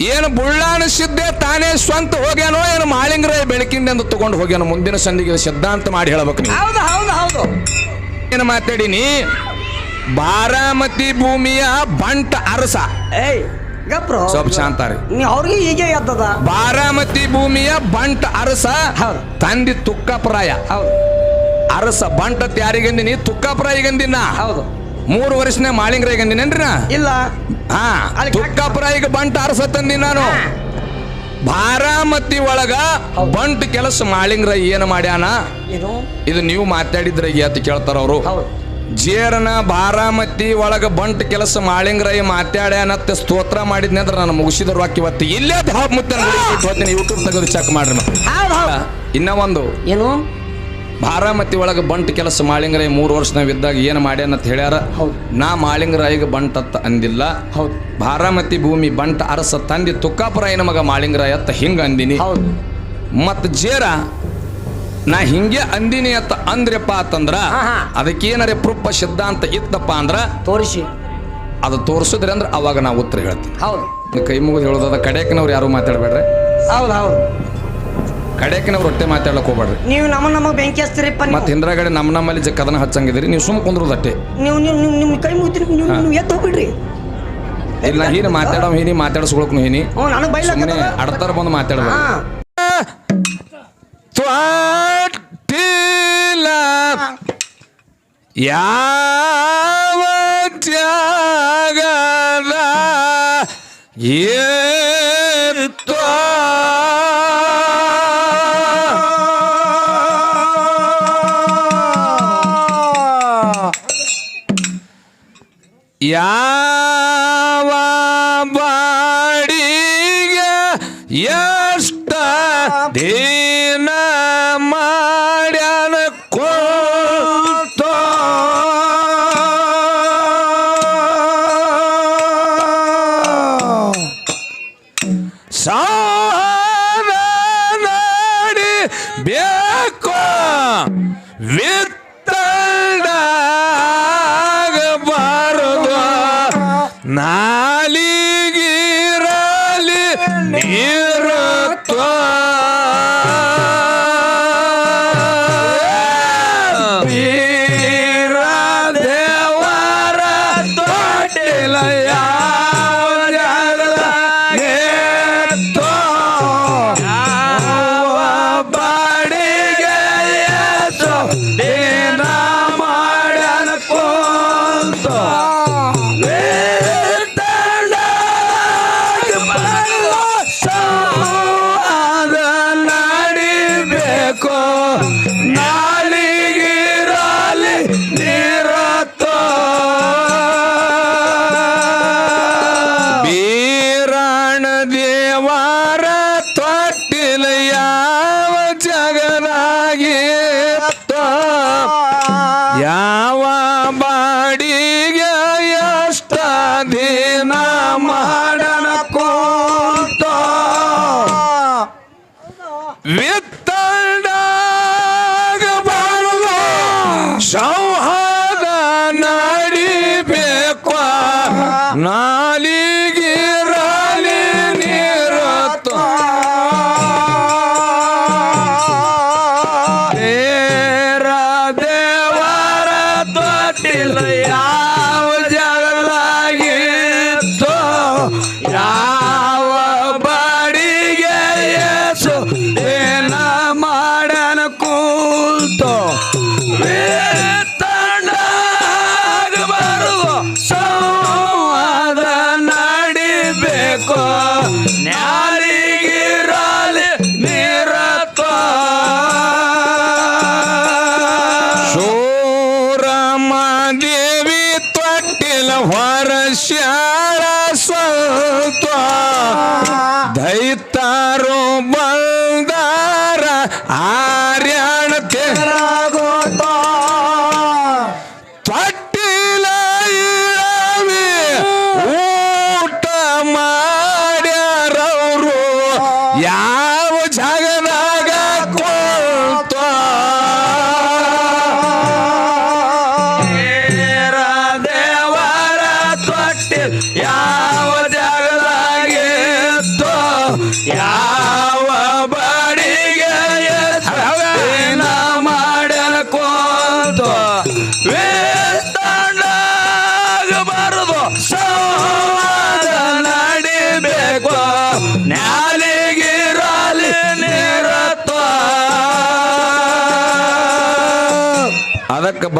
ಏನು ಬುಳ್ಳಾನ ಸಿದ್ದೆ ತಾನೇ ಸ್ವಂತ ಹೋಗ್ಯಾನೋ ಏನು ಮಾಳಿಂಗ್ರ ಬೆಳಕಿಂದ ತಗೊಂಡು ಹೋಗ್ಯಾನೋ ಮುಂದಿನ ಸಂದಿಗೆ ಸಿದ್ಧಾಂತ ಮಾಡಿ ಹೇಳ್ಬೇಕು ಹೌದು ಹೌದು ಹೌದು. ಏನು ಮಾತಾಡೀನಿ? ಬಾರಾಮತಿ ಭೂಮಿಯ ಬಂಟ ಅರಸ. ಏಯ್ ಗಪ್ರೋ. ಸ್ವಲ್ಪ ನೀ ಅವ್ರಿಗೆ ಹೀಗೆ ಎದ್ದದ? ಬಾರಾಮತಿ ಭೂಮಿಯ ಬಂಟ ಅರಸ. ತಂದಿ ತುಕ್ಕಪ್ರಾಯ. ಹೌದು. ಅರಸ ಬಂಟ ಯಾರಿಗಂದಿನಿ? ತುಕ್ಕಪ್ರಾಯಿಗಂದಿನ? ಹೌದು. ಮೂರು ವರ್ಷನ ಮಾಳಿಂಗ್ರಾಯಿಗಂದಿನೇನ್ರಿ ನಾ? ಇಲ್ಲ. ಹಾ ಈಗ ಬಂಟ್ ಅರಸ ತಂದಿ ನಾನು ಬಾರಾಮತಿ ಒಳಗ ಬಂಟ್ ಕೆಲಸ ಮಾಳಿಂಗ್ರ ಏನು ಮಾಡ್ಯಾನ? ಏನು? ಇದು ನೀವು ಮಾತಾಡಿದ್ರೆ ಅಂತ ಕೇಳ್ತಾರ ಅವರು. ಹೌದು. ಜೇರನ ಬಾರಾಮತಿ ಒಳಗ ಬಂಟ್ ಕೆಲಸ ಮಾಳಿಂಗ್ರೈ ಮಾತಾಡ್ಯಾನತ್ತ ಸ್ತೋತ್ರ ಮಾಡಿದ್ನಿ ಅಂದ್ರೆ ನಾನು ಮುಗಿಸಿದ ರೊಕ್ಕ ಇವತ್ತು ಇಲ್ಲೇ ಮುತ್ತೆ ಹೋಗ್ತೀನಿ. ಯೂಟ್ಯೂಬ್ ತೆಗೆದು ಚೆಕ್ ಮಾಡ್ರಿ ಮತ್ತೆ. ಹೌದು ಹೌದು. ಇನ್ನ ಒಂದು ಏನು? ಬಾರಾಮತಿ ಒಳಗೆ ಬಂಟ್ ಕೆಲಸ ಮಾಳಿಂಗರಾಯ ಮೂರು ವರ್ಷ ನಾವು ಇದ್ದಾಗ ಏನ್ ಮಾಡ್ಯಾನಂತ ಹೇಳ್ಯಾರ? ಹೌದು. ನಾ ಮಾಳಿಂಗರಾಯಿಗೆ ಬಂಟ್ ಅತ್ತ ಅಂದಿಲ್ಲ. ಹೌದು. ಬಾರಾಮತಿ ಭೂಮಿ ಬಂಟ್ ಅರಸ ತಂದಿ ತುಕ್ಕಾಪುರಾಯನ ಮಗ ಮಾಳಿಂಗರಾಯ ಅತ್ತ ಹಿಂಗ ಅಂದಿನಿ. ಹೌದು. ಮತ್ ಜೇರ ನಾ ಹಿಂಗೆ ಅಂದಿನಿ ಅತ್ತ ಅಂದ್ರಪ್ಪ ಅಂತಂದ್ರ ಅದಕ್ಕೇನರೆ ಪ್ರೂಪ ಸಿದ್ಧಾಂತ ಇತ್ತಪ್ಪ ಅಂದ್ರ ತೋರಿಸಿ. ಅದು ತೋರಿಸಿದ್ರೆ ಅಂದ್ರೆ ಅವಾಗ ನಾವು ಉತ್ತರ ಹೇಳ್ತೀನಿ. ಹೌದು. ಕೈ ಮುಗಿದು ಹೇಳೋದಾದ ಕಡೆಕ್ನವ್ರು ಯಾರು ಮಾತಾಡಬೇಡ್ರಿ. ಹೌದು ಹೌದು. ಕಡೆಕ್ನವ್ರು ಹೊಟ್ಟೆ ಮಾತಾಡಕ್ ಹೋಗ್ಬೇಡ್ರಿ ನೀವು ನಮ್ಮ ನಮ್ಮ ಬೆಂಕಿ ಹಚ್ತೀರಿಪ್ಪ ನೀವು. ಮತ್ತೆ ಹಿಂದ್ರಗಡೆ ನಮ್ಮ ನಮ್ಮಲ್ಲಿ ಜ ಕದನ ಹಚ್ಚಂಗಿದ್ರಿ ನೀವು ಸುಮ್ ಕುಂದ್ರದಟ್ಟೆ ನೀವು ನೀವು ನೀವು ನಿಮ್ಮ ಕೈ ಮುಗಿತೀರಿ ನೀವು ನೀವು ಹೋಗ್ಬಿಡ್ರಿ. ಇಲ್ಲ ಹೀನಿ ಮಾತಾಡೋ ಹೀನಿ ಮಾತಾಡಿಸ್ಕೊಳಕ್ನು ಹೀನಿ ಹ್ಞೂ ನನಗೆ ಅಡ್ತಾರ ಬಂದು ಮಾತಾಡ್ಬೇಕು ಹಾ. ತ್ವಾಟಿಲ ಯಾವ ಏ ಯಾವ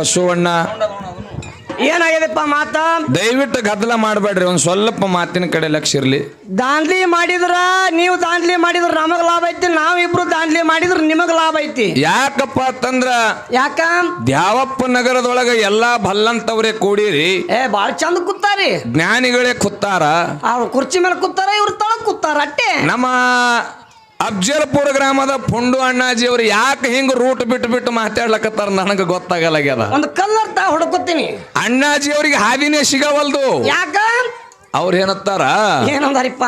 ಬಸವಣ್ಣ. ಏನಾಗಿದೆಪ್ಪ ಮಾತ? ದಯವಿಟ್ಟು ಗದ್ದಲ ಮಾಡಬೇಡ್ರಿ ಒಂದ್ ಸ್ವಲ್ಪ ಮಾತಿನ ಕಡೆ ಲಕ್ಷ ಇರ್ಲಿ ದಾಂದ್ಲಿ ಮಾಡಿದ್ರ ನೀವು ದಾಂದ್ಲಿ ಮಾಡಿದ್ರ ನಮಗ್ ಲಾಭ ಐತಿ ನಾವಿಬ್ರು ದಾಂದ್ಲಿ ಮಾಡಿದ್ರ ನಿಮಗ್ ಲಾಭ ಐತಿ. ಯಾಕಪ್ಪ ಅಂತಂದ್ರ ಯಾಕ? ದ್ಯಾವಪ್ಪ ನಗರದೊಳಗ ಎಲ್ಲಾ ಭಲ್ಲಂತವ್ರೆ ಕೂಡಿರಿ. ಏ ಬಾಳ ಚಂದ ಕೂತಾರಿ. ಜ್ಞಾನಿಗಳೇ ಕೂತಾರ. ಅವ್ರ ಕುರ್ಚಿ ಮೇಲೆ ಕೂತಾರ ಇವ್ರ ತಳ ಕೂತಾರ ಅಟ್ಟೆ. ನಮ್ಮ ಅಫ್ಜಲ್ಪುರ ಗ್ರಾಮದ ಪುಂಡು ಅಣ್ಣಾಜಿ ಅವ್ರು ಯಾಕೆ ಹಿಂಗ ರೂಟ್ ಬಿಟ್ಟು ಬಿಟ್ಟು ಮಾತಾಡ್ಲಕತ್ತಾರ ನನಗೆ ಗೊತ್ತಾಗಲ್ಲಾಗ್ಯದ ಒಂದು ಕಲ್ಲರ್ ತಾ ಹುಡುಕೋತೀನಿ ಅಣ್ಣಾಜಿ ಅವ್ರಿಗೆ ಹಾದಿನೇ ಸಿಗವಲ್ದು. ಯಾಕ? ಅವ್ರು ಏನತ್ತಾರ ಏನಂದಾರಿಪ್ಪ?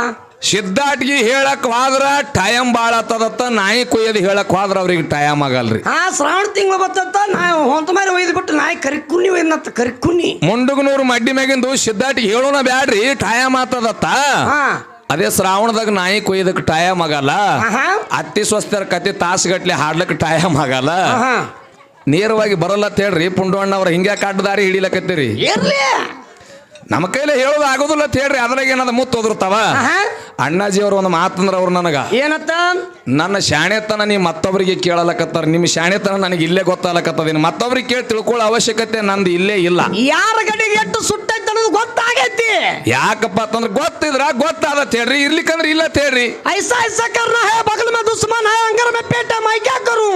ಸಿದ್ಧಾಟ್ಗಿ ಹೇಳಕ್ ಹೋದ್ರ ಟೈಮ್ ಬಾಳ ಆತದತ್ತ ನಾಯಿ ಕೊಯ್ಯದ್ ಹೇಳಕ್ ಹೋದ್ರ ಅವ್ರಿಗೆ ಟೈಮ್ ಆಗಲ್ರಿ. ಆ ಶ್ರಾವಣ ತಿಂಗಳು ಬತ್ತತ್ತ ನಾವು ಹೊಂತ ಮೇಲೆ ಒಯ್ದು ಬಿಟ್ಟು ನಾಯಿ ಕರಿಕುನಿ ಒಯ್ದತ್ತ ಕರಿಕುನಿ ಮುಂಡುಗನೂರು ಮಡ್ಡಿ ಮ್ಯಾಗಿಂದು ಸಿದ್ಧಾಟಿಗೆ ಹೇಳೋಣ ಬ್ಯಾಡ್ರಿ ಟೈಮ್ ಆತದತ್ತ. ಹಾ. ಅದೇ ಶ್ರಾವಣದಾಗ ನಾಯಿ ಕೊಯ್ಯದಕ್ಕೆ ಟೈಮ್ ಆಗಲ್ಲ. ಆಹಾ. ಅತ್ತಿ ಸ್ವಸ್ಥರ ಕತೆ ತಾಸುಗಟ್ಲೆ ಹಾಡ್ಲಕ್ ಟೈಮ್ ಆಗಲ್ಲ. ಆಹಾ. ನೇರವಾಗಿ ಬರಲ್ಲ ಅಂತ ಹೇಳ್ರಿ ಪುಂಡವಣ್ಣ ಅವ್ರ ಹಿಂಗೆ ದಾರಿ ಹಿಡಿಲಕತ್ತೀರಿ? ಇರ್ಲಿ. ನಮ್ಮ ಕೈಲಿ ಹೇಳೋದು ಆಗೋದಿಲ್ಲ ಅಂತ ಹೇಳ್ರಿ ಅದ್ರಾಗ ಏನದ ಮುತ್ತು ಓದಿರ್ತಾವ ಆಹಾ. ಅಣ್ಣಾಜಿ ಅವ್ರ ಒಂದು ಮಾತಂದ್ರ ಅವ್ರು ನನಗ ಏನತ್ತ? ನನ್ನ ಶಾಣೆತನ ನೀ ಮತ್ತೊಬ್ಬರಿಗೆ ಕೇಳಲಕತ್ತಾರ ನಿಮ್ಮ ಶಾಣೆತನ ನನಗೆ ಇಲ್ಲೇ ಗೊತ್ತಾಗಲಕತ್ತದ ಮತ್ತೊಬ್ರಿಗೆ ಕೇಳಿ ತಿಳ್ಕೊಳ್ಳೋ ಅವಶ್ಯಕತೆ ನಂದು ಇಲ್ಲೇ ಇಲ್ಲ. ಯಾರ ಗಡಿಗೆ ಎಷ್ಟು ಅನ್ನೋದು ಗೊತ್ತಾಗೈತಿ ಯಾಕಪ್ಪ ಅಂತಂದ್ರೆ ಗೊತ್ತಿದ್ರ ಗೊತ್ತಾದತ್ ಹೇಳ್ರಿ ಇರ್ಲಿಕ್ಕಂದ್ರೆ ಇಲ್ಲ ಅಂತ ಹೇಳ್ರಿ ऐसा ऐसा करना है बगल में दुश्मन है अंगर में पेट है मैं क्या करूं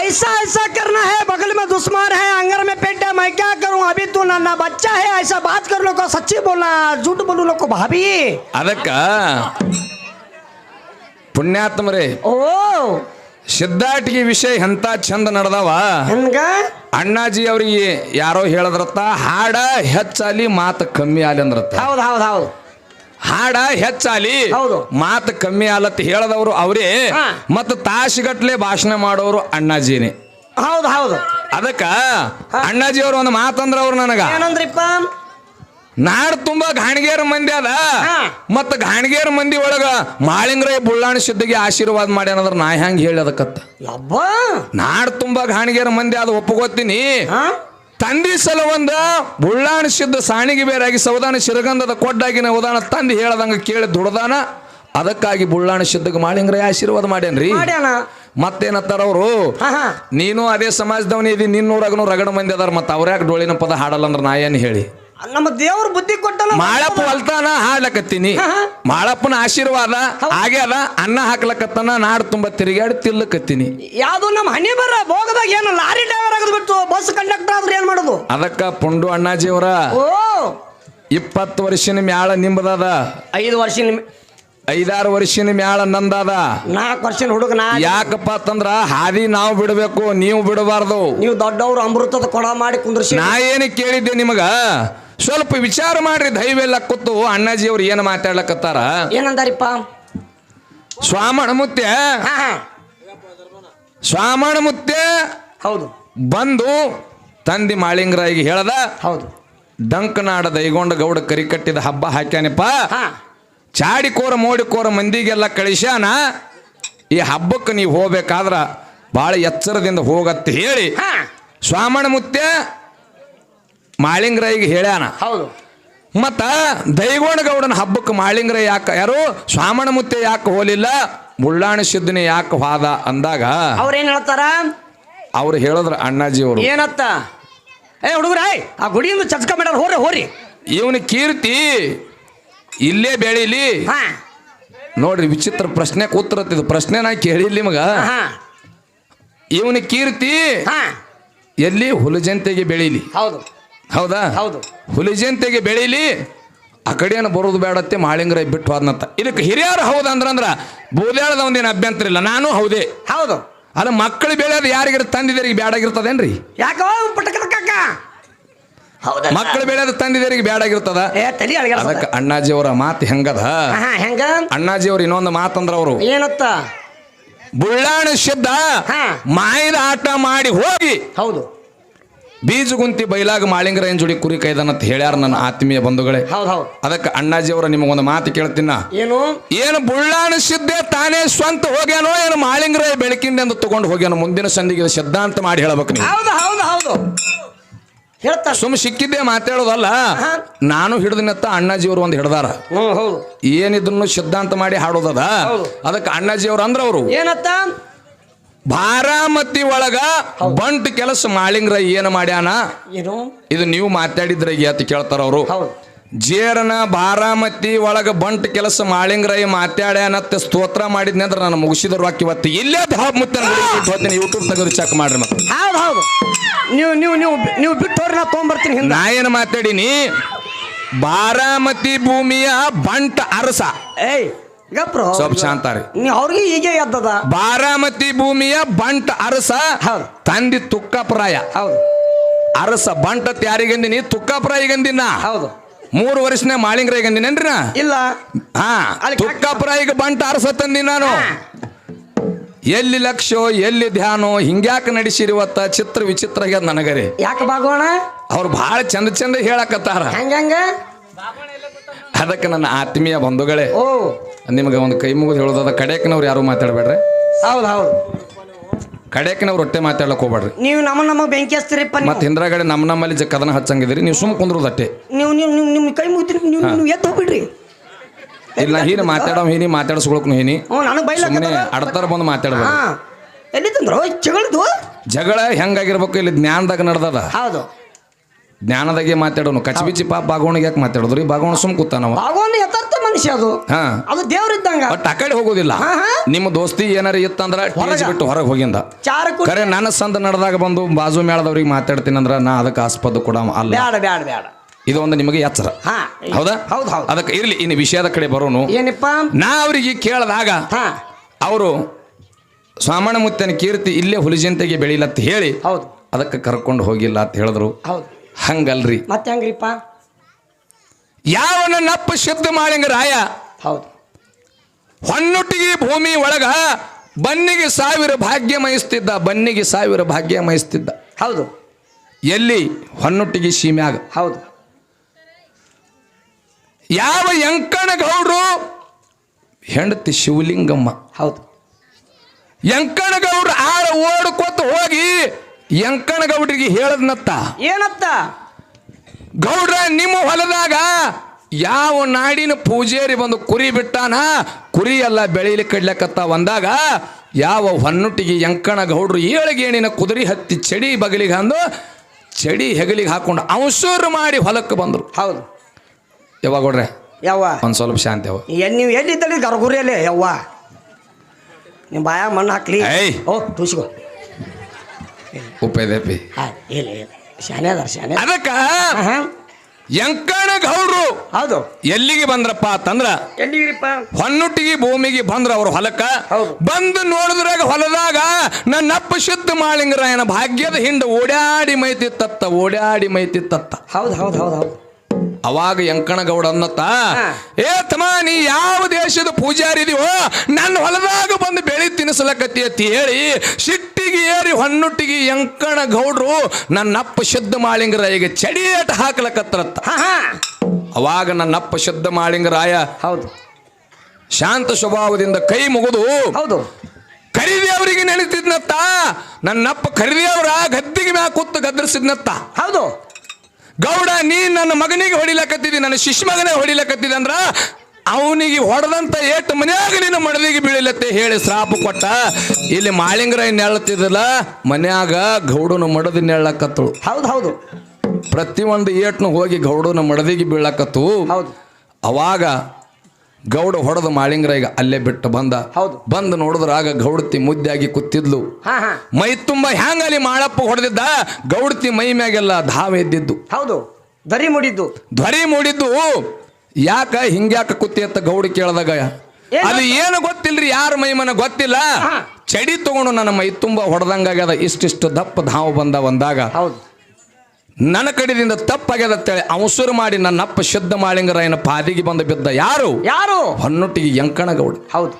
ऐसा ऐसा करना है बगल में दुश्मन है अंगर में पेट है मैं क्या करूं अभी तू नन्ना बच्चा है ऐसा बात कर लो को सच्ची बोलना झूठ बोलू लो को भाभी ಅದಕ್ಕ ಪುಣ್ಯಾತ್ಮರೇ ओ ಸಿದ್ಧಾಟಿಗೆ ವಿಷಯ ಎಂತ ಚಂದ ನಡೆದವ? ಹಂಗ? ಅಣ್ಣಾಜಿ ಅವ್ರಿಗೆ ಯಾರೋ ಹೇಳದ್ರತ್ತ ಹಾಡ ಹೆಚ್ಚಾಲಿ ಮಾತು ಕಮ್ಮಿ ಆಲಿ ಅಂದ್ರತ್ತ. ಹೌದು ಹೌದು ಹೌದು. ಹಾಡ ಹೆಚ್ಚಾಲಿ ಹೌದು. ಮಾತು ಕಮ್ಮಿ ಆಲತ್ ಹೇಳದವ್ರು ಅವರೇ ಮತ್ತು ಮತ್ತ ತಾಸುಗಟ್ಲೆ ಭಾಷಣ ಮಾಡೋರು ಅಣ್ಣಾಜಿನೇ. ಹೌದು ಹೌದು. ಅದಕ್ಕ ಅಣ್ಣಾಜಿ ಅವ್ರು ಒಂದು ಮಾತಂದ್ರ ಅವ್ರು ನನಗ. ಏನಂದ್ರಿಪ್ಪ? ನಾಡ್ ತುಂಬಾ ಗಾಣಿಗೇರ ಮಂದಿ ಅದ. ಮತ್ತ ಗಾಣಿಗೇರ ಮಂದಿ ಒಳಗ ಮಾಳಿಂಗ್ರೈ ಬುಳ್ಳಾಣ ಸಿದ್ಧಿಗೆ ಆಶೀರ್ವಾದ ಮಾಡ್ಯಾನಂದ್ರ ನಾ ಹೆಂಗ್ ಯಬ್ಬ. ನಾಡ್ ತುಂಬಾ ಗಾಣಿಗೇರ ಮಂದಿ ಅದ ಒಪ್ಪಗೋತೀನಿ ತಂದಿ ತಂದಿ ಸಲವಂದ ಬುಳ್ಳಾಣ ಸಿದ್ಧ ಸಾಣಿಗೆ ಬೇರಾಗಿ ಸೌದಾನ ಶಿರಗಂಧದ ಕೊಡ್ಡಾಗಿನ ಉದಾನ ತಂದಿ ಹೇಳದಂಗ ಕೇಳಿ ದುಡದಾನ. ಅದಕ್ಕಾಗಿ ಬುಳ್ಳಾಣ ಸಿದ್ಧಗೆ ಮಾಳಿಂಗ್ರೈ ಆಶೀರ್ವಾದ ಮಾಡ್ಯಾನ್ರಿ. ಮಾಡ್ಯಾನ. ಮತ್ತೇನತ್ತಾರ ಅವರು? ನೀನು ಅದೇ ಸಮಾಜದವನೇ ಇದಿ ನಿನ್ನೂರಾಗನು ರಗಡ ಮಂದಿ ಅದಾರ ಮತ್ತ ಯಾಕೆ ಡೋಳಿನ ಪದ ಹಾಡಲ್ಲ ಅಂದ್ರ ನಾ ಏನು ಹೇಳಿ? ನಮ್ಮ ದೇವ್ರ ಬುದ್ಧಿ ಕೊಟ್ಟಲ್ಲ ಮಾಳಪ್ಪ ಹೊಲ್ತಾನ ಹಾಡ್ಲಕತ್ತೀನಿ. ಮಾಳಪ್ಪನ ಆಶೀರ್ವಾದ ಹಾಗೆ ಅದ. ಅನ್ನ ಹಾಕ್ಲಕತ್ತಾನ ನಾಡ್ ತುಂಬಾ ತಿರುಗಾಡಿ ತಿಲ್ಲಕತ್ತೀನಿ ಯಾವ್ದು ನಮ್ಮ ಹನಿ ಬರ ಭೋಗದಾಗ ಏನು ಲಾರಿ ಡ್ರೈವರ್ ಆಗದ್ ಬಿಟ್ಟು ಬಸ್ ಕಂಡಕ್ಟರ್ ಆದ್ರೆ ಏನ್ ಮಾಡೋದು? ಅದಕ್ಕ ಪುಂಡು ಅಣ್ಣಾಜಿಯವರ ಓ! ಇಪ್ಪತ್ತು ವರ್ಷನ ಮ್ಯಾಳ ನಿಂಬದದ. ಐದು ವರ್ಷ ನಿಮ್ ಐದಾರು ವರ್ಷನ ಮ್ಯಾಳ ನಂದಾದ. ನಾಲ್ಕು ವರ್ಷ ಹುಡುಗನ ಯಾಕಪ್ಪ ಅಂತಂದ್ರ ಹಾದಿ ನಾವು ಬಿಡಬೇಕು ನೀವು ಬಿಡಬಾರ್ದು. ನೀವು ದೊಡ್ಡವ್ರು ಅಮೃತದ ಕೊಡ ಮಾಡಿ ಕುಂದ್ರಿಸಿ ನಾ ಏನು ಕೇಳಿದ್ದೆ ನಿಮಗ? ಸ್ವಲ್ಪ ವಿಚಾರ ಮಾಡ್ರಿ ದೈವೆಲ್ಲ ಕೂತು ಅಣ್ಣಾಜಿ ಅವ್ರು ಏನು ಮಾತಾಡ್ಲಕತ್ತಾರ? ಏನಂದಾರಿಪ್ಪ? ಸ್ವಾಮಣ ಮುತ್ಯ ಹಾ ಹಾ. ಸ್ವಾಮಣ ಮುತ್ಯ ಹೌದು. ಬಂದು ತಂದಿ ಮಾಳಿಂಗರಾಯಿಗೆ ಹೇಳದ ಹೌದು. ಡಂಕನಾಡ ದೈಗೊಂಡ ಗೌಡ ಕರಿ ಕಟ್ಟಿದ ಹಬ್ಬ ಹಾಕ್ಯಾನಪ್ಪ. ಹಾ. ಚಾಡಿಕೋರ ಮೋಡಿಕೋರ ಮಂದಿಗೆಲ್ಲ ಕಳಿಸ್ಯಾನ ಈ ಹಬ್ಬಕ್ಕೆ ನೀವು ಹೋಗ್ಬೇಕಾದ್ರ ಭಾಳ ಎಚ್ಚರದಿಂದ ಹೋಗತ್ತೆ ಹೇಳಿ. ಹಾ. ಸ್ವಾಮಣ ಮುತ್ಯ ಮಾಳಿಂಗರಾಯಿಗೆ ಹೇಳ್ಯಾನ. ಹೌದು. ಮತ್ತ ದೈಗೋಣ ಗೌಡನ ಹಬ್ಬಕ್ಕೆ ಮಾಳಿಂಗ್ರ ಯಾಕೆ ಯಾರು? ಸ್ವಾಮಣ ಮುತ್ತೆ ಯಾಕೆ ಹೋಲಿಲ್ಲ? ಬುಳ್ಳಾಣ ಸಿದ್ಧನೆ ಯಾಕೆ ಹೋದ ಅಂದಾಗ ಅವ್ರೇನ್ ಹೇಳ್ತಾರ? ಅವ್ರು ಹೇಳಿದ್ರ ಅಣ್ಣಾಜಿ ಅವರು. ಏನತ್ತ? ಏ ಹುಡುಗ್ರ ಆ ಗುಡಿಯಿಂದ ಚಚ್ಕ ಮಾಡ್ಯಾರ ಹೋರಿ ಹೋರಿ ಇವನ ಕೀರ್ತಿ ಇಲ್ಲೇ ಬೆಳೀಲಿ. ಹಾ. ನೋಡ್ರಿ ವಿಚಿತ್ರ ಪ್ರಶ್ನೆ ಕೂತ್ರತ್ತಿದ್ದು ಪ್ರಶ್ನೆ ನಾ ಕೇಳಿಲ್ಲ ನಿಮಗ. ಹಾ. ಇವನ ಕೀರ್ತಿ ಹಾ. ಎಲ್ಲಿ ಹುಲಜಂತೆಗೆ ಬೆಳೀಲಿ. ಹೌದು. ಹೌದಾ? ಹೌದು. ಹುಲಿ ಹುಲಿಜಂತೆಗೆ ಬೆಳೀಲಿ ಆ ಕಡೆಯನ್ನು ಬರೋದು ಬೇಡತ್ತೆ ಮಾಳಿಂಗ್ರ ಬಿಟ್ಟು ಹೋದ್ನಂತ. ಇದಕ್ಕೆ ಹಿರಿಯರು ಹೌದಂದ್ರಂದ್ರ ಬೂದ್ಯಾಳದ ಒಂದೇನು ಅಭ್ಯಂತರ ಇಲ್ಲ ನಾನು ಹೌದೇ. ಹೌದು. ಅದ ಮಕ್ಕಳು ಬೆಳೆಯೋದು ಯಾರಿಗಿರ ತಂದಿದರಿಗೆ ಬ್ಯಾಡಾಗಿರ್ತದೇನ್ರಿ? ಯಾಕೋ ಪಟಕದ ಕಾಕ? ಹೌದ ಮಕ್ಕಳು ಬೆಳೆಯೋದು ತಂದಿದರಿಗೆ ಬ್ಯಾಡಾಗಿರ್ತದ? ಏ ತಲಿ ಅದಕ್ಕೆ ಅಣ್ಣಾಜಿ ಅವರ ಮಾತು ಹೆಂಗದ? ಹೆಂಗ? ಅಣ್ಣಾಜಿ ಅವ್ರು ಇನ್ನೊಂದು ಮಾತಂದ್ರ ಅವರು ಏನತ್ತ? ಬುಳ್ಳಾಣ ಶಬ್ದ ಹಾ. ಮಾಯದ ಆಟ ಮಾಡಿ ಹೋಗಿ ಹೌದು. ಬೀಜಗುಂತಿ ಬೈಲಾಗ ಮಾಳಿಂಗರಾಯನ್ ಜೋಡಿ ಕುರಿ ಕೈದನಂತ ಹೇಳ್ಯಾರ ನನ್ನ ಆತ್ಮೀಯ ಬಂಧುಗಳೇ. ಹೌದು ಹೌದು. ಅದಕ್ಕೆ ಅಣ್ಣಾಜಿಯವರ ನಿಮಗೊಂದು ಮಾತು ಕೇಳ್ತೀನ? ಏನು? ಏನು ಬುಳ್ಳಾಣ ಸಿದ್ದೆ ತಾನೇ ಸ್ವಂತ ಹೋಗ್ಯಾನೋ ಏನು ಮಾಳಿಂಗರಾಯ ಬೆಳಕಿಂದ ಎಂದು ತಗೊಂಡು ಹೋಗ್ಯಾನ ಮುಂದಿನ ಸಂದಿಗೆ ಇದು ಸಿದ್ಧಾಂತ ಮಾಡಿ ಹೇಳ್ಬೇಕು ನೀವು. ಹೌದು ಹೌದು ಹೌದು. ಹೇಳ್ತಾರೆ ಸುಮ್ ಸಿಕ್ಕಿದ್ದೆ ಮಾತಾಡೋದಲ್ಲ. ನಾನು ಅಣ್ಣಾಜಿ ಅಣ್ಣಾಜಿಯವರು ಒಂದು ಹಿಡ್ದಾರ. ಹೌದು. ಏನಿದ್ರು ಸಿದ್ಧಾಂತ ಮಾಡಿ ಹಾಡೋದದ? ಅದಕ್ಕೆ ಅದಕ್ಕೆ ಅಣ್ಣಾಜಿಯವ್ರು ಅಂದ್ರ ಅವರು. ಏನತ್ತ? ಬಾರಾಮತಿ ಒಳಗ ಬಂಟ್ ಕೆಲಸ ಮಾಳಿಂಗ್ರ ಏನ್ ಮಾಡ್ಯಾನ? ಏನು? ಇದು ನೀವು ಮಾತಾಡಿದ್ರಾಗಿ ಅಂತ ಕೇಳ್ತಾರ ಅವರು. ಜೇರನ ಬಾರಾಮತಿ ಒಳಗ ಬಂಟ್ ಕೆಲಸ ಮಾಳಿಂಗ್ರೈ ಮಾತಾಡ್ಯಾನತ್ತೆ ಸ್ತೋತ್ರ ಮಾಡಿದ್ನಿ ಅಂದ್ರೆ ನಾನು ಮುಗಿಸಿದ್ರು ರೊಕ್ಕ ಇವತ್ತು. ಇಲ್ಲೇ ಮುತ್ತನ ಹೋಗ್ತೀನಿ. ಯೂಟ್ಯೂಬ್ ತೆಗೆದು ಚೆಕ್ ಮಾಡ್ರಿ ಮತ್ತೆ. ಹೌದು ಹೌದು. ನೀವು ನೀವು ನೀವು ನೀವು ಬಿಟ್ಟು ಹೋಗ್ರಿ ನಾ ತೊಗೊಂಬರ್ತೀನಿ ಹಿಂದೆ. ನಾ ಏನು ಮಾತಾಡೀನಿ? ಬಾರಾಮತಿ ಭೂಮಿಯ ಬಂಟ್ ಅರಸ. ಏಯ್ ಗಪ್ರು ಸ್ವಲ್ಪ ಶಾಂತ ರೀ ನೀ ಅವ್ರಿಗೆ ಹೀಗೆ ಎದ್ದದ. ಬಾರಾಮತಿ ಭೂಮಿಯ ಬಂಟ್ ಅರಸ ಹೌದು. ತಂದಿ ತುಕ್ಕಪ್ರಾಯ ಹೌದು. ಅರಸ ಬಂಟ ಯಾರಿಗಂದಿನಿ ತುಕ್ಕಪ್ರಾಯಿಗಂದಿನ ಹೌದು. ಮೂರು ವರ್ಷನೇ ಮಾಳಿಂಗ್ರಾಯಿಗಂದಿನೇನ್ರಿ ನಾ ಇಲ್ಲ. ಹಾ ತುಕ್ಕಪ್ರಾಯಿಗೆ ಬಂಟ ಅರಸ ತಂದಿ ನಾನು. ಎಲ್ಲಿ ಲಕ್ಷೋ ಎಲ್ಲಿ ಧ್ಯಾನೋ ಹಿಂಗ್ಯಾಕ ನಡೆಸಿರುವತ್ತ ಚಿತ್ರ ವಿಚಿತ್ರ ಆಗ್ಯದ ನನಗರಿ. ಯಾಕೆ ಭಾಗವಣ ಅವ್ರು ಬಹಳ ಚಂದ ಚಂದ ಹೇಳಕತ್ತಾರ. ಹೆಂಗ? ಅದಕ್ಕೆ ನನ್ನ ಆತ್ಮೀಯ ಬಂಧುಗಳೇ ಓ. ನಿಮಗೆ ಒಂದು ಕೈ ಮುಗಿದು ಹೇಳೋದಾದ ಕಡೆಕ್ನವ್ರು ಯಾರು ಮಾತಾಡಬೇಡ್ರಿ? ಹೌದು ಹೌದು. ಕಡೆಕ್ನವ್ರು ಹೊಟ್ಟೆ ಮಾತಾಡಕ್ ಹೋಗ್ಬೇಡ್ರಿ. ನೀವು ನಮ್ಮ ನಮ್ಮ ಬೆಂಕಿ ಹಚ್ತೀರಿಪ್ಪ ನೀವು. ಮತ್ತೆ ಹಿಂದ್ರಗಡೆ ನಮ್ಮ ನಮ್ಮಲ್ಲಿ ಜ ಕದನ ಹಚ್ಚಂಗಿದ್ರಿ ನೀವು ಸುಮ್ಮ ಕುಂದ್ರದಟ್ಟೆ ನೀವು ನೀವು ನೀವು ನಿಮ್ಮ ಕೈ ಮುಗಿದ್ರಿ ನೀವು ನೀವು ಎದ್ದು ಹೋಗ್ಬಿಡ್ರಿ. ಇಲ್ಲ ಹೀನಿ ಮಾತಾಡೋ ಹೀನಿ ಮಾತಾಡಿಸ್ಕೊಳಕ್ನು ಹೀನಿ. ಹ್ಞೂ ನನಗೆ ಸುಮ್ಮನೆ ಅಡ್ತಾರ ಬಂದು ಮಾತಾಡ್ಬೇಕು ಹಾ. ಎಲ್ಲಿ ತಂದ್ರು ಜಗಳದು ಜಗಳ ಹೆಂಗಾಗಿರ್ಬೇಕು ಇಲ್ಲಿ ಜ್ಞಾನದಾಗ ನಡೆದದ. ಹೌದು. ಜ್ಞಾನದಾಗೆ ಮಾತಾಡೋನು. ಕಚ್ಬಿಚ್ಚಿ ಪಾಪ ಬಾಗೋಣಿಗೆ ಯಾಕೆ ಮಾತಾಡೋದ್ರಿ ಬಾಗೋಣ ಸುಮ್ ಕೂತಾನವ ಬಾಗೋಣ ಯಥಾರ್ಥ ಮನುಷ್ಯ ಅದು. ಹಾ. ಅದು ದೇವ್ರಿದ್ದಂಗ ಬಟ್ ಆ ಕಡೆ ಹೋಗೋದಿಲ್ಲ. ನಿಮ್ಮ ದೋಸ್ತಿ ಏನಾರ ಇತ್ತಂದ್ರ ಟೇಜ್. ಬಿಟ್ಟು ಹೊರಗೆ ಹೋಗಿಂದ. ಕರೆ ನನ್ನ ಸಂದ ನಡೆದಾಗ ಬಂದು ಬಾಜು ಮೇಳದವ್ರಿಗೆ ಮಾತಾಡ್ತೀನಿ ಅಂದ್ರ ನಾ ಅದಕ್ಕೆ ಆಸ್ಪದ ಕೂಡ ಅಲ್ಲ. ಬೇಡ ಬೇಡ ಬೇಡ ಇದು ಒಂದು ನಿಮಗೆ ಎಚ್ಚರ. ಹಾ. ಹೌದಾ? ಹೌದು ಹೌದು. ಅದಕ್ಕೆ ಇರ್ಲಿ ಇನ್ನು ವಿಷಯದ ಕಡೆ ಬರೋನು. ಏನಪ್ಪ? ನಾ ಅವರಿಗೆ ಕೇಳಿದಾಗ ಹಾ. ಅವರು ಸ್ವಾಮಣ ಮುತ್ತನ ಕೀರ್ತಿ ಇಲ್ಲೇ ಹುಲಿಜಂತೆಗೆ ಬೆಳಿಲತ್ತ ಹೇಳಿ ಹೌದು. ಅದಕ್ಕೆ ಕರ್ಕೊಂಡು ಹೋಗಿಲ್ಲ ಅಂತ ಹೇಳಿದ್ರು. ಹೌದು. ಹಂಗಲ್ರಿ. ಮತ್ತೆ ಹೆಂಗ್ರಿಪ್ಪ? ಯಾವನ ನಪ್ಪ ಶುದ್ಧ ಮಾಡಂಗ ರಾಯ? ಹೌದು. ಹೊನ್ನುಟ್ಟಿಗೆ ಭೂಮಿ ಒಳಗ ಬನ್ನಿಗೆ ಸಾವಿರ ಭಾಗ್ಯ ಮಯಿಸ್ತಿದ್ದ ಬನ್ನಿಗೆ ಸಾವಿರ ಭಾಗ್ಯ ಮಯಿಸ್ತಿದ್ದ ಹೌದು. ಎಲ್ಲಿ? ಹೊನ್ನುಟ್ಟಿಗೆ ಸೀಮ್ಯಾಗ. ಹೌದು. ಯಾವ ಯಂಕಣ ಗೌಡ್ರು ಹೆಂಡತಿ ಶಿವಲಿಂಗಮ್ಮ. ಹೌದು. ಯಂಕಣ ಗೌಡ್ರು ಆಳ ಓಡ್ಕೊತ ಹೋಗಿ ಯಂಕಣ ಗೌಡ್ರಿಗೆ ಹೇಳದ್ನತ್ತ ಏನತ್ತ? ಗೌಡ್ರ ನಿಮ್ಮ ಹೊಲದಾಗ ಯಾವ ನಾಡಿನ ಪೂಜೇರಿ ಬಂದು ಕುರಿ ಬಿಟ್ಟಾನ? ಕುರಿ ಎಲ್ಲ ಬೆಳೀಲಿ ಕಡ್ಲಕತ್ತ ಒಂದಾಗ ಯಾವ ಹೊನ್ನುಟ್ಟಿಗೆ ಯಂಕಣ ಗೌಡ್ರು ಏಳಿಗೇಣಿನ ಕುದುರೆ ಹತ್ತಿ ಚಡಿ ಬಗಲಿಗೆ ಅಂದು ಚಡಿ ಹೆಗಲಿಗೆ ಹಾಕೊಂಡು ಅಂಶೂರು ಮಾಡಿ ಹೊಲಕ್ಕೆ ಬಂದರು. ಹೌದು. ಯಾವಾಗ ಗೌಡ್ರೆ ಯವ್ವ. ಒಂದು ಸ್ವಲ್ಪ ಶಾಂತಿ ಅವ. ಎನ್ ನೀವು ಎಲ್ಲಿದ್ದಲ್ಲಿ ಗರಗುರಿಯಲ್ಲೇ ಯವ್ವ. ನಿಮ್ಮ ಬಾಯ ಮಣ್ಣು ಹಾಕ್ಲಿ. ಏಯ್. ಓ ತುಸಿಗೋ ಉಪ್ಪೇದಪ್ಪಿ. ಹಾ ಇಲ್ಲ ಇಲ್ಲ ಶಾನೆ ಅದಾರ ಶಾನೆ ಅದಕ್ಕ ಯಂಕಣ ಗೌಡ್ರು ಹೌದು. ಎಲ್ಲಿಗೆ ಬಂದ್ರಪ್ಪ ಅಂತಂದ್ರ ಎಲ್ಲಿಗಿರಿಪ್ಪ? ಹೊನ್ನುಟ್ಟಿಗೆ ಭೂಮಿಗೆ ಬಂದ್ರ ಅವ್ರ ಹೊಲಕ್ಕ. ಬಂದು ನೋಡಿದ್ರಾಗ ಹೊಲದಾಗ ನನ್ನಪ್ಪ ಶುದ್ಧ ಮಾಳಿಂಗರಾಯನ ಭಾಗ್ಯದ ಹಿಂದೆ ಓಡಾಡಿ ಮೈತಿತ್ತತ್ತ ಓಡಾಡಿ ಮೈತಿತ್ತತ್ತ ಹೌದು ಹೌದು ಹೌದು ಹೌದು. ಅವಾಗ ಯಂಕಣಗೌಡ ಅನ್ನತ್ತ. ಏ ತಮ್ಮ ನೀ ಯಾವ ದೇಶದ ಪೂಜಾರಿದೀವೋ ನನ್ನ ಹೊಲದಾಗ ಬಂದು ಬೆಳಿ ತಿನ್ನಿಸ್ಲಕತ್ತಿ ಅಂತ ಹೇಳಿ ಸಿಟ್ಟಿಗೆ ಏರಿ ಹೊನ್ನುಟ್ಟಿಗೆ ಎಂಕಣ ಗೌಡ್ರು ನನ್ನಪ್ಪ ಶುದ್ಧ ಮಾಳಿಂಗರಾಯಿಗೆ ಚಡಿಯಟ ಹಾಕ್ಲಕತ್ರತ್ತ ಅವಾಗ ನನ್ನಪ್ಪ ಶುದ್ಧ ಮಾಳಿಂಗರಾಯ ಹೌದು. ಶಾಂತ ಸ್ವಭಾವದಿಂದ ಕೈ ಮುಗಿದು ಹೌದು. ಕರಿದೇವರಿಗೆ ನೆನೆತಿದ್ನತ್ತ. ನನ್ನಪ್ಪ ಕರಿದೇವರ ಗದ್ದಿಗೆ ಮ್ಯಾಗ ಕೂತು ಗದ್ರಿಸಿದ್ನತ್ತ. ಹೌದು. ಗೌಡ ನೀ ನನ್ನ ಮಗನಿಗೆ ಹೊಡಿಲಕತ್ತಿದಿ ನನ್ನ ಶಿಶು ಮಗನೇ ಹೊಡಿಲಕತ್ತಿದೆ ಅಂದ್ರ ಅವನಿಗೆ ಹೊಡೆದಂತ ಏಟು ಮನೆಯಾಗ ನಿನ್ನ ಮಡದಿಗೆ ಬೀಳಿಲತ್ತೆ ಹೇಳಿ ಶ್ರಾಪ ಕೊಟ್ಟ. ಇಲ್ಲಿ ಮಾಳಿಂಗರ ನೆಳತಿದ್ಲ ಮನ್ಯಾಗ ಗೌಡನ ಮಡದಿ ನೆಳಕತ್ತಳು ಹೌದು ಹೌದು. ಪ್ರತಿಯೊಂದು ಏಟ್ನು ಹೋಗಿ ಗೌಡನ ಮಡದಿಗೆ ಬೀಳಕತ್ತು. ಹೌದು. ಅವಾಗ ಗೌಡ ಹೊಡೆದ ಈಗ ಅಲ್ಲೇ ಬಿಟ್ಟು ಬಂದ. ಹೌದು. ಬಂದು ನೋಡಿದ್ರಾಗ ಗೌಡತಿ ಮುದ್ದಾಗಿ ಕೂತಿದ್ಲು. ಮೈ ತುಂಬ ಹ್ಯಾಂಗ ಅಲ್ಲಿ ಮಾಳಪ್ಪ ಹೊಡೆದಿದ್ದ ಗೌಡತಿ ಮೈ ಮ್ಯಾಗೆಲ್ಲ ಧಾವ ಎದ್ದಿದ್ದು. ಹೌದು. ಧ್ವರಿ ಮೂಡಿದ್ದು. ಧ್ವರಿ ಮೂಡಿದ್ದು. ಯಾಕ ಹಿಂಗ್ಯಾಕ ಕುತ್ತಿ ಅಂತ ಗೌಡಿ ಕೇಳಿದಾಗ? ಅದು ಏನು ಗೊತ್ತಿಲ್ರಿ ಯಾರ ಮೈ ಮನ ಗೊತ್ತಿಲ್ಲ? ಚಡಿ ತಗೊಂಡು ನನ್ನ ಮೈ ತುಂಬ ಹೊಡೆದಂಗಾಗ್ಯದ ಇಷ್ಟಿಷ್ಟು ದಪ್ಪ ಧಾವು ಬಂದ ಬಂದಾಗ ಹೌದು. ನನ್ನ ಕಡೆದಿಂದ ತಪ್ಪಾಗ್ಯದ ಅಂತೇಳಿ ಅವಸರು ಮಾಡಿ ನನ್ನಪ್ಪ ಶುದ್ಧ ಮಾಳಿಂಗರಾಯನ ಪಾದಿಗೆ ಬಂದು ಬಿದ್ದ ಯಾರು? ಯಾರು? ಹೊನ್ನೊಟ್ಟಿಗೆ ಯಂಕಣಗೌಡ ಹೌದು.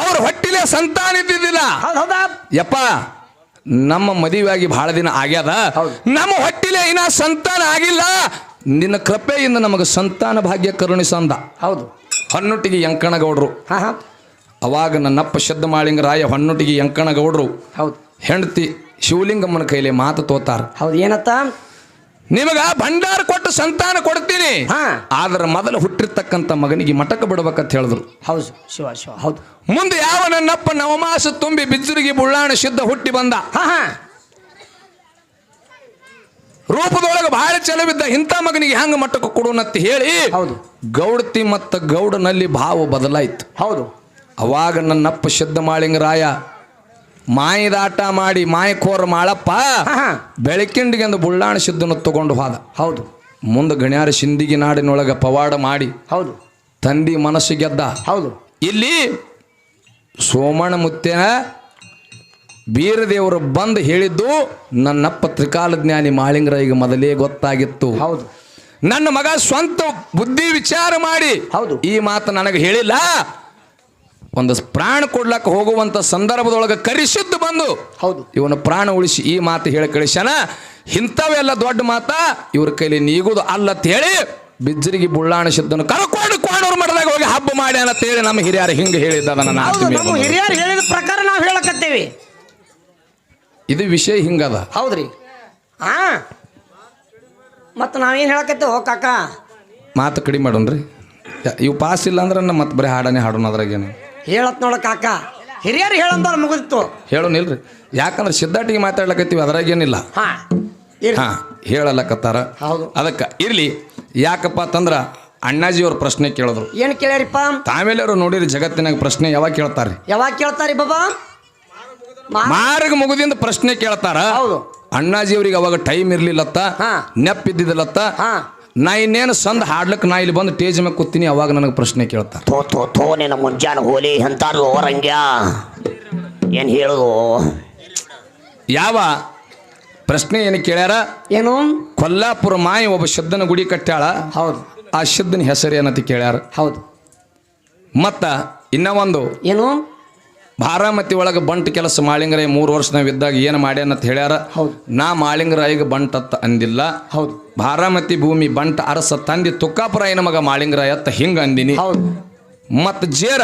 ಅವ್ರ ಹೊಟ್ಟಿಲೆ ಸಂತಾನ ಇದ್ದಿದ್ದಿಲ್ಲ. ಯಪ್ಪ ನಮ್ಮ ಮದುವೆಯಾಗಿ ಬಹಳ ದಿನ ಆಗ್ಯದ. ನಮ್ಮ ಹೊಟ್ಟಿಲೆ ಇನ್ನ ಸಂತಾನ ಆಗಿಲ್ಲ. ನಿನ್ನ ಕೃಪೆಯಿಂದ ನಮಗೆ ಸಂತಾನ ಭಾಗ್ಯ ಕರುಣಿಸಂದ. ಹೌದು. ಹೊನ್ನೊಟ್ಟಿಗೆ ಯಂಕಣಗೌಡರು. ಹಾಂ ಹಾ. ಅವಾಗ ನನ್ನಪ್ಪ ಮಾಳಿಂಗರಾಯ ಹೊನ್ನೊಟ್ಟಿಗೆ ಯಂಕಣಗೌಡರು. ಹೌದು. ಹೆಂಡತಿ ಶಿವಲಿಂಗಮ್ಮನ ಕೈಲಿ ಮಾತು ತೋತಾರ. ಹೌದು ಏನತ್ತ? ನಿಮಗ ಭಂಡಾರ ಕೊಟ್ಟು ಸಂತಾನ ಕೊಡ್ತೀನಿ. ಹಾ. ಆದ್ರ ಮೊದಲು ಹುಟ್ಟಿರ್ತಕ್ಕಂಥ ಮಗನಿಗೆ ಮಟಕ ಬಿಡ್ಬೇಕಂತ ಹೇಳಿದ್ರು. ಹೌದು ಶಿವ ಶಿವ ಹೌದು. ಮುಂದೆ ಯಾವ ನನ್ನಪ್ಪ ನವಮಾಸ ತುಂಬಿ ಬಿಜ್ಜುರಿಗೆ ಬುಳ್ಳಾಣ ಶುದ್ಧ ಹುಟ್ಟಿ ಬಂದ. ಹಾ. ರೂಪದೊಳಗೆ ಭಾರಿ ಚೆಲವಿದ್ದ ಇಂಥ ಮಗನಿಗೆ ಹೆಂಗ ಮಟ್ಟಕ್ಕೆ ಕೊಡೋನಂತ ಹೇಳಿ ಹೌದು. ಗೌಡತಿ ಮತ್ತು ಗೌಡನಲ್ಲಿ ಭಾವ ಬದಲಾಯ್ತು. ಹೌದು. ಅವಾಗ ನನ್ನಪ್ಪ ಸಿದ್ಧ ಮಾಳಿಂಗರಾಯ ಮಾಯದಾಟ ಮಾಡಿ ಮಾಯಕೋರ ಮಾಳಪ್ಪ ಹಾ ಹಾ. ಬೆಳಕಿಂಡಿಗೆ ಒಂದು ಬುಳ್ಳಾಣ ಸಿದ್ಧನ ತಗೊಂಡು ಹೋದ. ಹೌದು. ಮುಂದೆ ಗಣ್ಯಾರ ಸಿಂದಿಗೆ ನಾಡಿನೊಳಗೆ ಪವಾಡ ಮಾಡಿ ಹೌದು. ತಂದಿ ಮನಸ್ಸು ಗೆದ್ದ. ಹೌದು. ಇಲ್ಲಿ ಸೋಮಣ್ಣ ಮುತ್ತೆನ ಬೀರದೇವರು ಬಂದು ಹೇಳಿದ್ದು ನನ್ನಪ್ಪ ತ್ರಿಕಾಲ ಜ್ಞಾನಿ ಮಾಳಿಂಗರಾಯಿಗೆ ಮೊದಲೇ ಗೊತ್ತಾಗಿತ್ತು. ಹೌದು. ನನ್ನ ಮಗ ಸ್ವಂತ ಬುದ್ಧಿ ವಿಚಾರ ಮಾಡಿ ಹೌದು. ಈ ಮಾತು ನನಗೆ ಹೇಳಿಲ್ಲ. ಒಂದು ಪ್ರಾಣ ಕೊಡ್ಲಕ್ಕೆ ಹೋಗುವಂತ ಸಂದರ್ಭದೊಳಗೆ ಕರಿಸಿದ್ದು ಬಂದು ಹೌದು. ಇವನು ಪ್ರಾಣ ಉಳಿಸಿ ಈ ಮಾತು ಹೇಳಿ ಕಳಿಸ್ಯಾನ. ಇಂಥವೆಲ್ಲ ದೊಡ್ಡ ಮಾತ. ಇವ್ರ ಕೈಲಿ ನೀಗುದು ಅಂತ ಹೇಳಿ ಬಿಜ್ಜರಿಗೆ ಬುಳ್ಳಾಣ ಸಿದ್ದನು ಕರ್ಕೊಂಡು ಕೋಣೂರು ಮಠದಾಗ ಹೋಗಿ ಹಬ್ಬ ಮಾಡಿ ಅಂತ ಹೇಳಿ ನಮ್ಮ ಹಿರಿಯರು ಹಿಂಗೆ ಹೇಳಿದ್ದ ನನ್ನ ಆತ್ಮೀಯ ಹಿರಿಯರು ಹೇಳಿದ ಪ್ರಕಾರ ನಾವು ಹೇಳಕತ್ತೇವಿ. ಇದು ವಿಷಯ ಹಿಂಗದ. ಹೌದ್ರಿ. ಹಾ. ಮತ್ತು ನಾವೇನು ಹೇಳಕತ್ತೇವೋ ಕಾಕ? ಮಾತು ಕಡಿಮೆ ಮಾಡೋಣ್ರಿ. ಇವು ಪಾಸ್ ಇಲ್ಲ ಅಂದ್ರೆ ನಮ್ಮ ಮತ್ತೆ ಬರೀ ಹಾಡನೇ ಹಾಡೋಣ ಅದ್ರಾಗೇನು. ಹೇಳತ್ ನೋಡ ಕಾಕ. ಹಿರಿಯರು ಹೇಳಂದ್ರೆ ಮುಗಿದಿತ್ತು. ಹೇಳೋಣ ಇಲ್ರಿ. ಯಾಕಂದ್ರೆ ಸಿದ್ಧಾಟಿಗೆ ಮಾತಾಡ್ಲಕತ್ತೀವಿ ಅದ್ರಾಗೇನಿಲ್ಲ. ಹಾ. ಹಾ ಹೇಳಲಕತ್ತಾರ. ಹೌದು. ಅದಕ್ಕೆ ಇರ್ಲಿ. ಯಾಕಪ್ಪ ಅಂತಂದ್ರ ಅಣ್ಣಾಜಿಯವ್ರ ಪ್ರಶ್ನೆ ಕೇಳಿದ್ರು. ಏನು ಕೇಳ್ಯಾರಿಪ್ಪ? ತಾಮೇಲೆ ಅವರು ನೋಡಿರಿ ಜಗತ್ತಿನಾಗ ಪ್ರಶ್ನೆ ಯಾವಾಗ ಕೇಳ್ತಾರೆ ಯಾವಾಗ ಕೇಳ್ತಾರಿ ಬಾಬಾ? ಮಾರ್ಗ ಮುಗುದಿಂದ ಪ್ರಶ್ನೆ ಕೇಳ್ತಾರ. ಹೌದು. ಅಣ್ಣಾಜಿಯವ್ರಿಗೆ ಅವಾಗ ಟೈಮ್ ಇರ್ಲಿಲ್ಲತ್ತ. ಹಾ. ನೆಪ್ಪಿದ್ದಿಲ್ಲತ್ತ ಹಾ. ನಾ ಇನ್ನೇನು ಸಂದ್ ಹಾಡ್ಲಕ್ ನಾ ಇಲ್ಲಿ ಬಂದು ಟೇಜ್ ಮೇಲೆ ಕೂತೀನಿ ಅವಾಗ ನನಗೆ ಪ್ರಶ್ನೆ ಕೇಳ್ತಾರ. ಥೋ ಥೋ ಥೋ ನಿನ್ನ ಮುಂಜಾನೆ ಹೋಲಿ ಅಂತಾರು ರಂಗ್ಯ ಏನು ಹೇಳುದು? ಯಾವ ಪ್ರಶ್ನೆ ಏನು ಕೇಳ್ಯಾರ? ಏನು? ಕೊಲ್ಲಾಪುರ ಮಾಯಿ ಒಬ್ಬ ಶಬ್ದನ ಗುಡಿ ಕಟ್ಟಾಳ ಹೌದು. ಆ ಶಬ್ದನ ಹೆಸರು ಏನಂತ ಕೇಳ್ಯಾರ? ಹೌದು. ಮತ್ತ ಇನ್ನ ಒಂದು. ಏನು? ಬಾರಾಮತಿ ಒಳಗೆ ಬಂಟ್ ಕೆಲಸ ಮಾಳಿಂಗರಾಯ ಮೂರು ವರ್ಷನಾಗ ಇದ್ದಾಗ ಏನು ಮಾಡ್ಯಾನಂತ ಹೇಳ್ಯಾರ? ಹೌದು. ನಾ ಮಾಳಿಂಗರಾಯಿಗೆ ಅತ್ತ ಅಂದಿಲ್ಲ. ಹೌದು. ಭಾರಾಮತಿ ಭೂಮಿ ಬಂಟ್ ಅರಸ ತಂದಿ ತುಕ್ಕಾಪುರಾಯನ ಮಗ ಮಾಳಿಂಗರಾಯ ಅತ್ತ ಹಿಂಗ ಅಂದಿನಿ. ಹೌದು. ಮತ್ ಜೇರ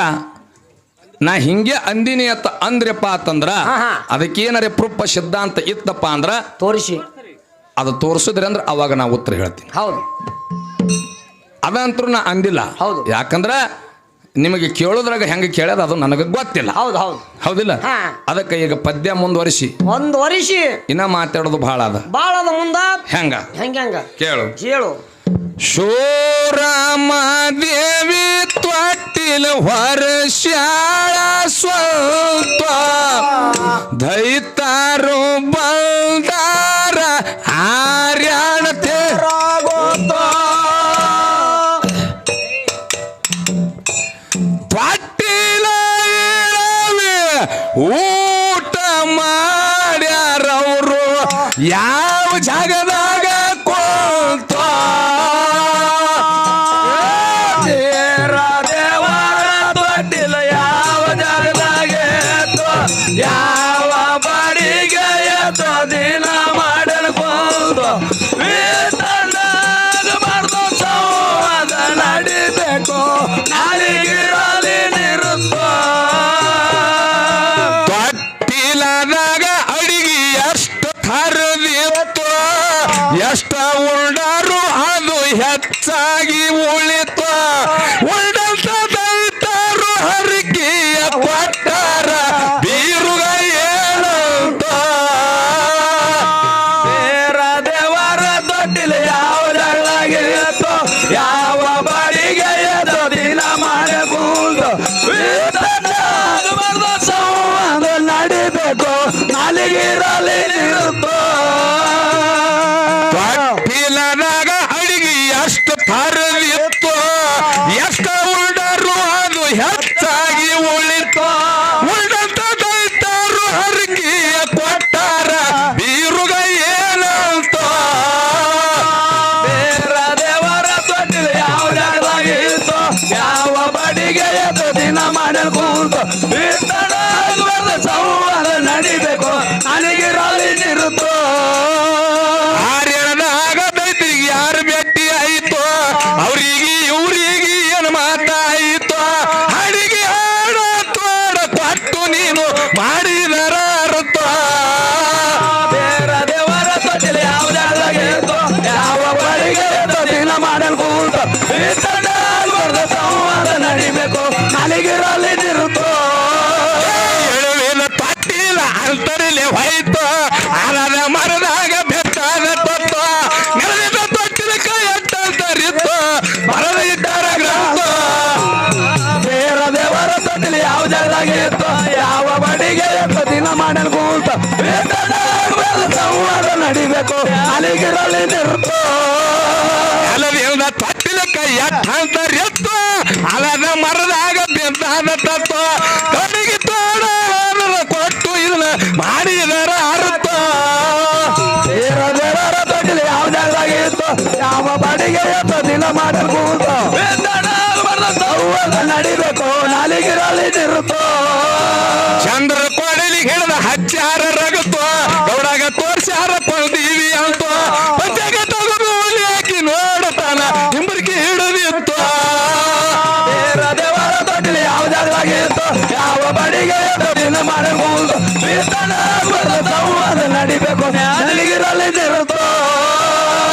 ನಾ ಹಿಂಗೆ ಅಂದಿನಿ ಅತ್ತ ಅಂದ್ರಪ್ಪ ಅಂತಂದ್ರ ಅದಕ್ಕೇನರೇ ಪ್ರೂಪ ಸಿದ್ಧಾಂತ ಇತ್ತಪ್ಪ ಅಂದ್ರ ತೋರಿಸಿ. ಅದು ತೋರಿಸಿದ್ರೆ ಅಂದ್ರೆ ಅವಾಗ ನಾ ಉತ್ತರ ಹೇಳ್ತೀನಿ. ಹೌದು. ಅದಂತರೂ ನಾ ಅಂದಿಲ್ಲ. ಹೌದು. ಯಾಕಂದ್ರ ನಿಮಗೆ ಕೇಳೋದ್ರಾಗ ಹೆಂಗೆ ಕೇಳ್ಯದ ಅದು ನನಗೆ ಗೊತ್ತಿಲ್ಲ. ಹೌದು ಹೌದು. ಹೌದಿಲ್ಲ. ಅದಕ್ಕೆ ಈಗ ಪದ್ಯ ಮುಂದುವರಿಸಿ. ಒಂದು ವರಿಸಿ. ಇನ್ನ ಮಾತಾಡೋದು ಬಹಳ ಅದ. ಬಹಳ ಅದ ಮುಂದ? ಹೆಂಗ? ಹೆಂಗ ಹೆಂಗ? ಕೇಳು. ಕೇಳು. ಶೋರಾಮ ದೇವಿ ತ್ವಟ್ಟಿಲ ಹೊರಶ್ಯಾಳ ಸ್ವಂತ ದೈತಾರು ಬಲ್ದಾರ ಯಾವ ಬೇಕು. ಅಲ್ಲಿಗಿರಲಿ ನಿರ್ತು ಅಲದೇವ್ನ ಕೈ ಕೈ ಎತ್ತಂತ ಎತ್ತು. ಅಲದ ಮರದಾಗ ಬೆಂತಾದ ತತ್ತು. ಕಣ್ಣಿಗೆ ತೋಡ ಕೊಟ್ಟು ಇದನ್ನ ಮಾಡಿದರ ಅರ್ಥ. ಯಾವ ಬಡಿಗೆ ದಿನ ಮಾಡಬಹುದು ನಡಿಬೇಕು. ನಾಲಿಗಿರಲಿ ನಿರ್ತು ಚಂದ್ರ ಕೊಡಲಿ ಹಿಡಿದ ಹಚ್ಚಾರ ರಗತ್ತು ಗೌಡಾಗ ತೋರ್ಸಾರ ಪಲ್ದಿ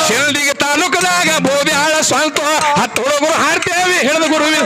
ಶಿರಡಿಗೆ ತಾಲೂಕದಾಗ ಬೋಬಿ ಆಳ ಸ್ವಂತ ಹತ್ತು ಹುಡುಗರು ಹಾಡ್ತೇವೆ ಹಿಡಿದ ಗುರುವಿ.